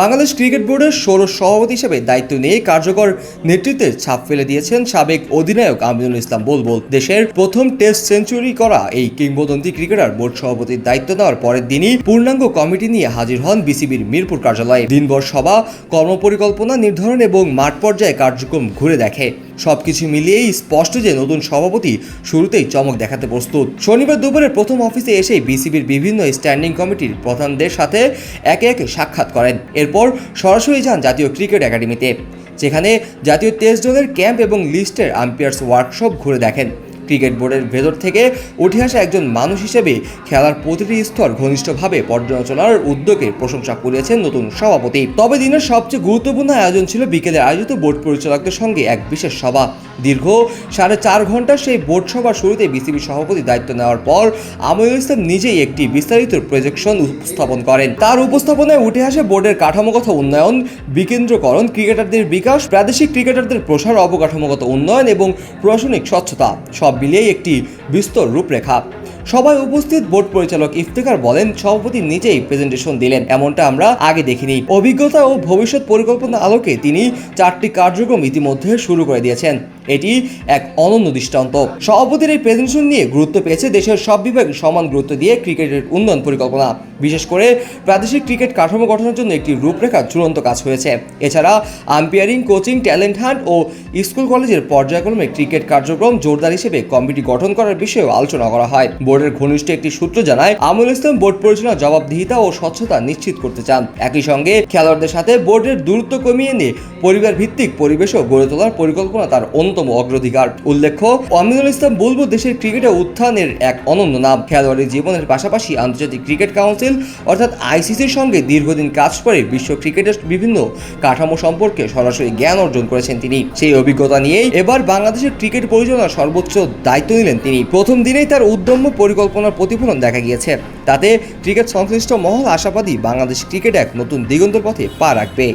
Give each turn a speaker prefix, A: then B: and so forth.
A: Bangladesh cricket বোর্ডের ষোড়শ সভাপতি হিসেবে দায়িত্ব নিয়ে কার্যকর নেতৃত্বে ছাপ ফেলে দিয়েছেন সাবেক অধিনায়ক আমিনুল ইসলাম বুলবুল। দেশের প্রথম টেস্ট সেঞ্চুরি করা এই কিংবদন্তি ক্রিকেটার বোর্ড সভাপতির দায়িত্ব নেওয়ার পরের দিনই পূর্ণাঙ্গ কমিটি নিয়ে হাজির হন বিসিবির মিরপুর কার্যালয়ে। দিনভর সভা, কর্মপরিকল্পনা নির্ধারণ এবং মাঠ পর্যায়ে কার্যক্রম ঘুরে দেখে। সবকিছু মিলিয়েই স্পষ্ট যে নতুন সভাপতি শুরুতেই চমক দেখাতে প্রস্তুত। শনিবার দুপুরে প্রথম অফিসে এসে বিসিবির বিভিন্ন স্ট্যান্ডিং কমিটির প্রধানদের সাথে একে একে সাক্ষাৎ করেন। এরপর সরাসরি যান জাতীয় ক্রিকেট একাডেমিতে, যেখানে জাতীয় টেস্ট দলের ক্যাম্প এবং লিস্টের আম্পায়ার্স ওয়ার্কশপ ঘুরে দেখেন। ক্রিকেট বোর্ডের ভেতর থেকে উঠে আসা একজন মানুষ হিসেবে খেলার প্রতিটি স্তর ঘনিষ্ঠভাবে পর্যালোচনার উদ্যোগে প্রশংসা করিয়েছেন নতুন সভাপতি। তবে দিনের সবচেয়ে গুরুত্বপূর্ণ আয়োজন ছিল বিকেলে আয়োজিত বোর্ড পরিচালকদের সঙ্গে এক বিশেষ সভা। দীর্ঘ সাড়ে চার ঘণ্টার সেই বোর্ড সভার শুরুতে বিসিবি সভাপতি দায়িত্ব নেওয়ার পর আমিরুল ইসলাম নিজেই একটি বিস্তারিত প্রজেকশন উপস্থাপন করেন। তার উপস্থাপনায় উঠে আসে বোর্ডের কাঠামোগত উন্নয়ন, বিকেন্দ্রকরণ, ক্রিকেটারদের বিকাশ, প্রাদেশিক ক্রিকেটারদের প্রসার, অবকাঠামোগত উন্নয়ন এবং প্রশাসনিক স্বচ্ছতা। সব মিলিয়েই একটি বিস্তর রূপরেখা। সবাই উপস্থিত বোর্ড পরিচালক ইফতেখার বলেন, সভাপতি নিজেই প্রেজেন্টেশন দিলেন, এমনটা আমরা আগে দেখিনি। অভিজ্ঞতা ও ভবিষ্যৎ পরিকল্পনা আলোকে তিনি চারটি কার্যক্রম ইতিমধ্যে শুরু করে দিয়েছেন। এটি এক অনন্য দৃষ্টান্ত। সভাপতির এই প্রেজেন্টেশন নিয়ে গুরুত্ব পেয়েছে দেশের সব বিভাগে সমান গুরুত্ব দিয়ে ক্রিকেটের উন্নয়ন পরিকল্পনা। বিশেষ করে প্রাদেশিক ক্রিকেট কাঠামো গঠনের জন্য একটি রূপরেখা চূড়ান্ত কাজ হয়েছে। এছাড়া আম্পায়ারিং কোচিং ট্যালেন্ট হান্ট ও স্কুল কলেজের পর্যায়ক্রমে ক্রিকেট কার্যক্রম জোরদার হিসেবে কমিটি গঠন করার বিষয়েও আলোচনা করা হয়। বোর্ডের ঘনিষ্ঠ একটি সূত্র জানায়, আমুল ইসলাম বোর্ড পরিচালনা জবাবদিহিতা ও স্বচ্ছতা নিশ্চিত করতে চান। একই সঙ্গে খেলোয়াড়দের সাথে বোর্ডের দূরত্ব কমিয়ে নিয়ে পরিবার ভিত্তিক পরিবেশও গড়ে তোলার পরিকল্পনা তার অন্যতম অগ্রাধিকার। উল্লেখ্য, আমিনুল ইসলাম বুলবুল দেশের ক্রিকেটে উত্থানের এক অনন্য নাম। খেলোয়াড়ি জীবনের পাশাপাশি আন্তর্জাতিক ক্রিকেট কাউন্সিল, অর্থাৎ আইসিসির সঙ্গে দীর্ঘদিন কাজ করে বিশ্ব ক্রিকেটের বিভিন্ন কাঠামো সম্পর্কে সরাসরি জ্ঞান অর্জন করেছেন তিনি। সেই অভিজ্ঞতা নিয়েই এবার বাংলাদেশের ক্রিকেট পরিচালনার সর্বোচ্চ দায়িত্ব নিলেন তিনি। প্রথম দিনেই তার উদ্যম্য পরিকল্পনার প্রতিফলন দেখা গিয়েছে। তাতে ক্রিকেট সংশ্লিষ্ট মহল আশাবাদী বাংলাদেশ ক্রিকেট এক নতুন দিগন্তর পথে পা রাখবে।